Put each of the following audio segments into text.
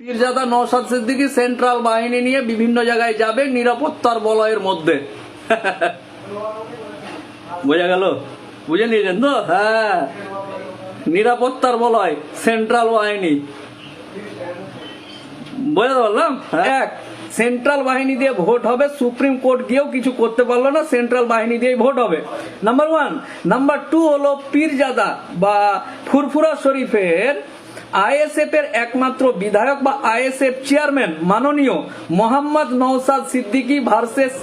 Pirzada Naushad Siddiqui central বাহিনী নিয়ে বিভিন্ন জায়গায় যাবে নিরাপত্তার বলয়ের মধ্যে। বোঝা গেল? বুঝে নিয়েছেন তো? হ্যাঁ। নিরাপত্তার বলয়, সেন্ট্রাল বাহিনী। বুঝতে পারলাম? এক, সেন্ট্রাল বাহিনী দিয়ে ভোট হবে, সুপ্রিম কোর্ট গিয়েও কিছু করতে পারল না, সেন্ট্রাল বাহিনী দিয়ে ভোট হবে। নাম্বার ওয়ান নাম্বার টু হলো পীরজাদা বা ফুরফুরা শরীফের আইএসএফ এর একমাত্র বিধায়ক বা আইএসএফ চেয়ারম্যান মাননীয় Mohammad Nawsad Siddiqui versus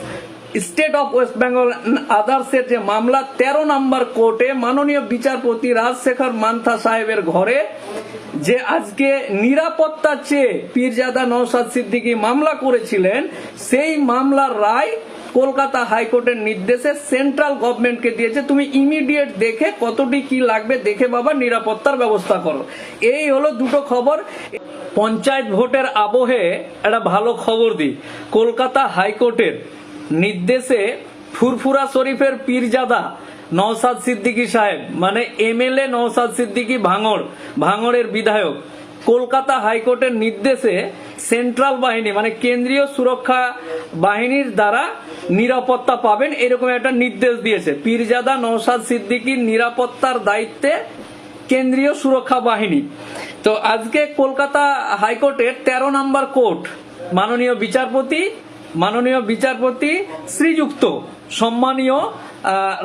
state of West Bengal আদার্সের যে মামলা তেরো নম্বর কোর্টে মাননীয় বিচারপতি রাজশেখর মান্থা সাহেবের ঘরে, যে আজকে নিরাপত্তা চেয়ে পীরজাদা নওসাদ সিদ্দিকী মামলা করেছিলেন, সেই মামলার রায় কলকাতা হাইকোর্টের নির্দেশে সেন্ট্রাল গভর্নমেন্টকে দিয়েছে। তুমি ইমিডিয়েট দেখে কতটি কি লাগবে দেখে বাবা নিরাপত্তার ব্যবস্থা করো। এই হলো দুটো খবর। পঞ্চায়েত ভোটের আবহে একটা ভালো খবর দিই। কলকাতা হাইকোর্টের নির্দেশে ফুরফুরা শরীফের পীরজাদা নওসাদ সিদ্দিকী সাহেব মানে এমএলএ নওসাদ সিদ্দিকী ভাঙড়, ভাঙড়ের বিধায়ক, কলকাতা হাইকোর্টের নির্দেশে সেন্ট্রাল বাহিনী মানে কেন্দ্রীয় সুরক্ষা বাহিনীর দ্বারা নিরাপত্তা পাবেন এরকম একটা নির্দেশ দিয়েছে। পীরজাদা নওসাদ সিদ্দিকীর নিরাপত্তার দায়িত্বে কেন্দ্রীয় সুরক্ষা বাহিনী। তো আজকে কলকাতা হাইকোর্টের তেরো নম্বর কোর্ট, মাননীয় বিচারপতি মাননীয় বিচারপতি শ্রীযুক্ত সম্মানীয়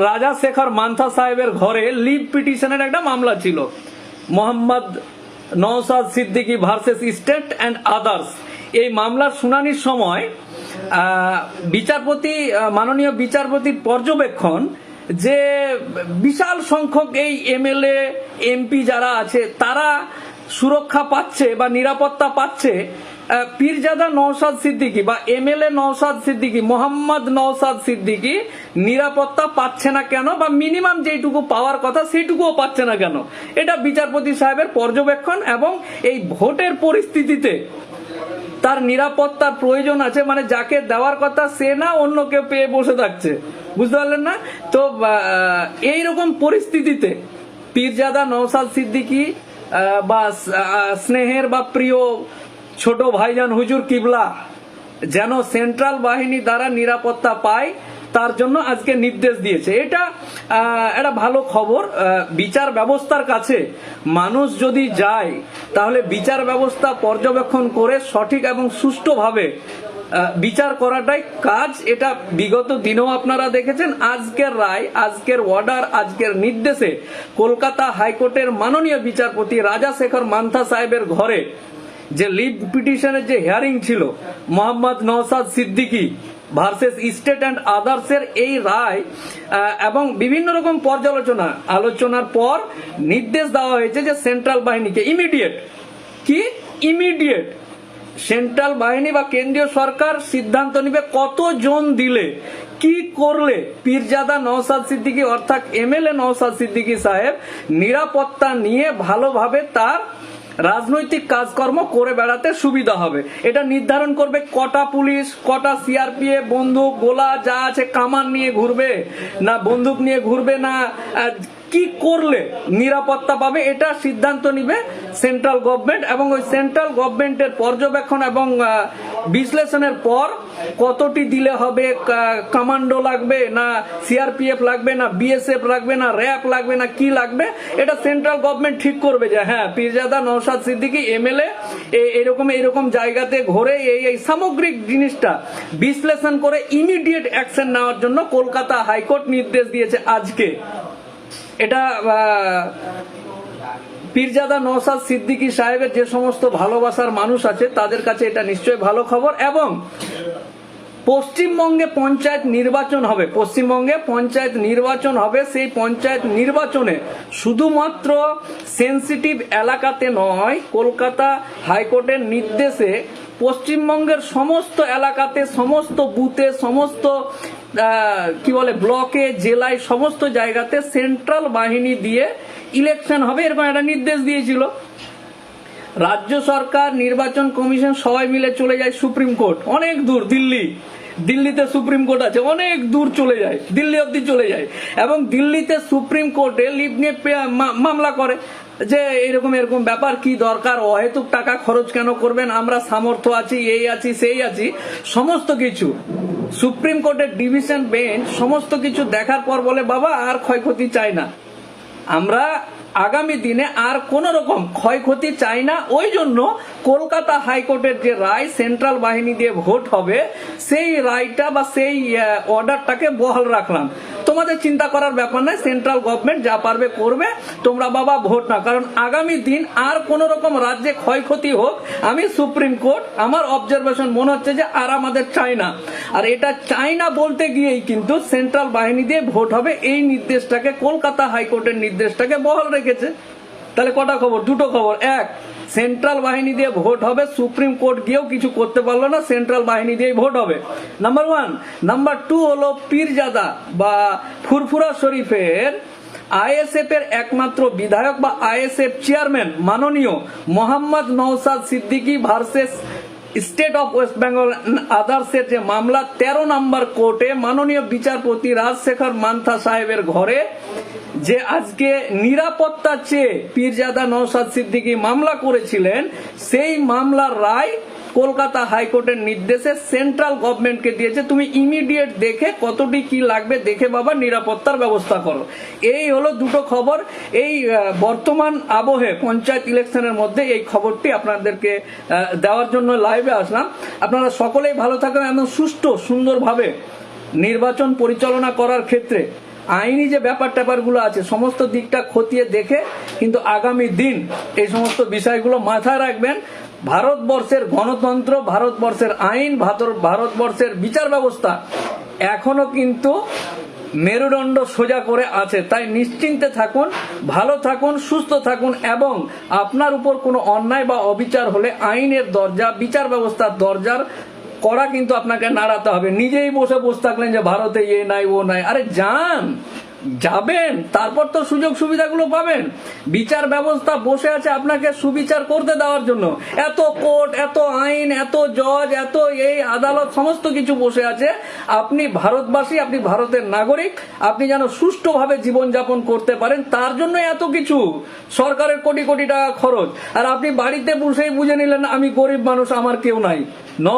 রাজা শেখর মান্থা সাহেবের ঘরে লিভ পিটিশনের একটা মামলা ছিল। Mohammad Nawsad Siddiqui versus state and others. এই মামলার শুনানির সময় বিচারপতি মাননীয় বিচারপতির পর্যবেক্ষণ যে বিশাল সংখ্যক এই এমএলএ, এমপি যারা আছে, তারা সুরক্ষা পাচ্ছে বা নিরাপত্তা পাচ্ছে পীরজাদা নওসাদ সিদ্দিকী বা এমএলএ নওসাদ সিদ্দিকী মোহাম্মদ নওসাদ সিদ্দিকী নিরাপত্তা পাচ্ছে না কেন বা মিনিমাম যেটুকু পাওয়ার কথা সেইটুকুও পাচ্ছে না কেন? এটা বিচারপতি সাহেবের পর্যবেক্ষণ এবং এই ভোটের পরিস্থিতিতে তার নিরাপত্তার প্রয়োজন আছে মানে যাকে দেওয়ার কথা সে না অন্য কেউ পেয়ে বসে থাকছে। বুঝতে পারলেন না? তো আহ, এইরকম পরিস্থিতিতে পীরজাদা নওসাদ সিদ্দিকী বা স্নেহের বা প্রিয় ছোট ভাইজান হুজুর কিবলা, যেন সেন্ট্রাল বাহিনী দ্বারা নিরাপত্তা পায়, তার জন্য আজকে নির্দেশ দিয়েছে। এটা একটা ভালো খবর। বিচার ব্যবস্থার কাছে মানুষ যদি যায়, তাহলে বিচার ব্যবস্থা পর্যবেক্ষণ করে সঠিক এবং সুষ্ঠুভাবে বিচার করাটাই কাজ। এটা বিগত দিনেও আপনারা দেখেছেন। আজকের রায়, আজকের অর্ডার আজকের নির্দেশে কলকাতা হাইকোর্টের মাননীয় বিচারপতি রাজা শেখর মান্থা সাহেবের ঘরে যে লিভ পিটিশনের যে হিয়ারিং ছিল, Mohammad Nawsad Siddiqui versus state and আদার্সের এই রায় এবং বিভিন্ন রকম পর্যালোচনা, আলোচনার পর নির্দেশ দেওয়া হয়েছে যে সেন্ট্রাল বাহিনীকে ইমিডিয়েট কি? ইমিডিয়েট সেন্ট্রাল বাহিনী বা কেন্দ্রীয় সরকার সিদ্ধান্ত নিবে কতজন দিলে, কি করলে পীরজাদা নওসাদ সিদ্দিকী অর্থাৎ এমএলএ নওসাদ সিদ্দিকী সাহেব নিরাপত্তা নিয়ে ভালোভাবে তার রাজনৈতিক কাজকর্ম করে বেড়াতে সুবিধা হবে। এটা নির্ধারণ করবে কটা পুলিশ, কটা সিআরপিএফ, বন্দুক, গোলা, যা আছে, কামান নিয়ে ঘুরবে, না বন্দুক নিয়ে ঘুরবে, না কি করলে নিরাপত্তা পাবে এটা সিদ্ধান্ত নিবে সেন্ট্রাল গভর্নমেন্ট এবং ওই সেন্ট্রাল গভর্নমেন্টের পর্যবেক্ষণ এবং বিশ্লেষণের পর কতটি দিলে হবে কমান্ডো লাগবে না সিআরপিএফ লাগবে না বিএসএফ লাগবে না র্যাব লাগবে না কি লাগবে, এটা সেন্ট্রাল গভর্নমেন্ট ঠিক করবে যে হ্যাঁ পীরজাদা নৌসাদ সিদ্দিকী এমএলএ এরকম এরকম জায়গাতে ঘোরে এই এই সামগ্রিক জিনিসটা বিশ্লেষণ করে ইমিডিয়েট অ্যাকশন নেওয়ার জন্য কলকাতা হাইকোর্ট নির্দেশ দিয়েছে আজকে। এটা পীরজাদা নওসাদ সিদ্দিকী সাহেবের যে সমস্ত ভালোবাসার মানুষ আছে, তাদের কাছে এটা নিশ্চয়ই ভালো খবর। এবং পশ্চিমবঙ্গে পঞ্চায়েত নির্বাচন হবে। পশ্চিমবঙ্গে পঞ্চায়েত নির্বাচন হবে, সেই পঞ্চায়েত নির্বাচনে শুধুমাত্র সেন্সিটিভ এলাকাতে নয়, কলকাতা হাইকোর্টের নির্দেশে পশ্চিমবঙ্গের সমস্ত এলাকাতে, সমস্ত বুথে সমস্ত কি বলে ব্লকে জেলায়, সমস্ত জায়গাতে সেন্ট্রাল বাহিনী দিয়ে ইলেকশন হবে এরকম একটা নির্দেশ দিয়েছিল। রাজ্য সরকার, নির্বাচন কমিশন সবাই মিলে চলে যায় সুপ্রিম কোর্ট। অনেক দূর, দিল্লি। দিল্লিতে সুপ্রিম কোর্ট আছে, অনেক দূর চলে যায়, দিল্লি অবধি চলে যায়। এবং দিল্লিতে সুপ্রিম কোর্টে লিভ নিয়ে মামলা করে যে এরকম এরকম ব্যাপার কি দরকার, অহেতুক টাকা খরচ কেন করবেন, আমরা সামর্থ্য আছি, এই আছি, সেই আছি, সমস্ত কিছু। সুপ্রিম কোর্টের ডিভিশন বেঞ্চ সমস্ত কিছু দেখার পর বলে, বাবা, আর ক্ষয়ক্ষতি চাই না। আমরা আগামী দিনে আর কোন রকম ক্ষয়ক্ষতি চাই না। ওই জন্য কলকাতা হাইকোর্টের যে রায় সেন্ট্রাল বাহিনী দিয়ে ভোট হবে, সেই রায়টা বা সেই অর্ডারটাকে বহাল রাখলাম। তোমাদের চিন্তা করার ব্যাপার নাই সেন্ট্রাল গভর্নমেন্ট যা পারবে করবে, তোমরা বাবা ভোট না কারণ আগামী দিন আর কোন রকম রাজ্যে ক্ষয়ক্ষতি হোক, আমি সুপ্রিম কোর্ট, আমার অবজারভেশন মনে হচ্ছে যে আর আমাদের চাই না আর এটা চাই না বলতে গিয়েই কিন্তু সেন্ট্রাল বাহিনী দিয়ে ভোট হবে, এই নির্দেশটাকে, কলকাতা হাইকোর্টের নির্দেশটাকে বহাল রেখেছে। তাহলে কটা খবর? দুটো খবর। এক সেন্ট্রাল বাহিনী দিয়ে ভোট হবে, সুপ্রিম কোর্ট গিয়েও কিছু করতে পারল না সেন্ট্রাল বাহিনী দিয়ে ভোট হবে। নাম্বার ওয়ান নাম্বার টু হলো পীরজাদা বা ফুরফুরা শরীফের আইএসএফ এর একমাত্র বিধায়ক বা আইএসএফ চেয়ারম্যান মাননীয় Mohammad Nawsad Siddiqui versus state of West Bengal আদার্সের যে মামলা, তেরো নম্বর কোর্টে মাননীয় বিচারপতি রাজশেখর মান্থা সাহেবের ঘরে যে আজকে নিরাপত্তা চেয়ে পীরজাদা নৌসাদ সিদ্দিকী মামলা করেছিলেন, সেই মামলার রায় কলকাতা হাইকোর্টের নির্দেশে সেন্ট্রাল গভর্নমেন্টকে দিয়েছে। তুমি ইমিডিয়েট দেখে কতটি কি লাগবে দেখে বাবা, নিরাপত্তার ব্যবস্থা করো। এই হলো দুটো খবর। এই বর্তমান আবহে পঞ্চায়েত ইলেকশনের মধ্যে এই খবরটি আপনাদেরকে দেওয়ার জন্য লাইভে আসলাম। আপনারা সকলেই ভালো থাকবেন একদম সুষ্ঠু, সুন্দরভাবে নির্বাচন পরিচালনা করার ক্ষেত্রে আইনি যে ব্যাপার ট্যাপারগুলো আছে, সমস্ত দিকটা খতিয়ে দেখে কিন্তু আগামী দিন এই সমস্ত বিষয়গুলো মাথায় রাখবেন। ভারতবর্ষের গণতন্ত্র, ভারতবর্ষের আইন ভারতবর্ষের বিচার ব্যবস্থা এখনও কিন্তু মেরুদণ্ড সোজা করে আছে। তাই নিশ্চিন্তে থাকুন, ভালো থাকুন, সুস্থ থাকুন এবং আপনার উপর কোনো অন্যায় বা অবিচার হলে আইনের দরজা, বিচার ব্যবস্থার দরজার করা কিন্তু আপনাকে নাড়াতে হবে। নিজেই বসে বসে থাকলেন যে ভারতে এ নাই, ও নাই। আরে যান! যাবেন, তারপর তো সুযোগ সুবিধাগুলো পাবেন। বিচার ব্যবস্থা বসে আছে আপনাকে সুবিচার করতে দেওয়ার জন্য। এত কোর্ট, এত আইন, এত জজ, এত এই আদালত, সমস্ত কিছু বসে আছে। আপনি ভারতবাসী, আপনি ভারতের নাগরিক, আপনি যেন সুষ্ঠুভাবে জীবনযাপন করতে পারেন, তার জন্য এত কিছু। সরকারের কোটি কোটি টাকা খরচ। আর আপনি বাড়িতে বসেই বুঝে নিলেন, আমি গরিব মানুষ, আমার কেউ নাই। ন,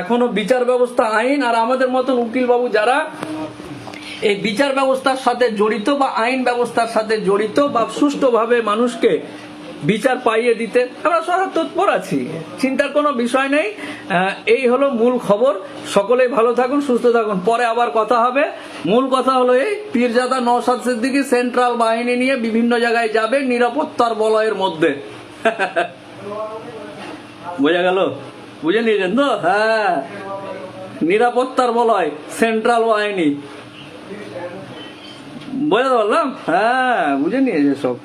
এখনও বিচার ব্যবস্থা আইন, আর আমাদের মতন উকিল বাবু যারা এই বিচার ব্যবস্থার সাথে জড়িত বা আইন ব্যবস্থার সাথে জড়িত বা সুষ্ঠুভাবে মানুষকে বিচার পাইয়ে দিতে আমরা সদা তৎপর আছি। চিন্তার কোনো বিষয় নেই। এই হলো মূল খবর। সকলেই ভালো থাকুন, সুস্থ থাকুন। পরে আবার কথা হবে। মূল কথা হলো এই, পীরজাদা নওশাদ সিদ্দিকী সেন্ট্রাল বাহিনী নিয়ে বিভিন্ন জায়গায় যাবে নিরাপত্তার বলয়ের মধ্যে। বোঝা গেল? বুঝে নিয়েছেন তো? হ্যাঁ। নিরাপত্তার বলয়, সেন্ট্রাল বাহিনী। বুঝতে পারলাম হ্যাঁ বুঝে নিয়েছে সব।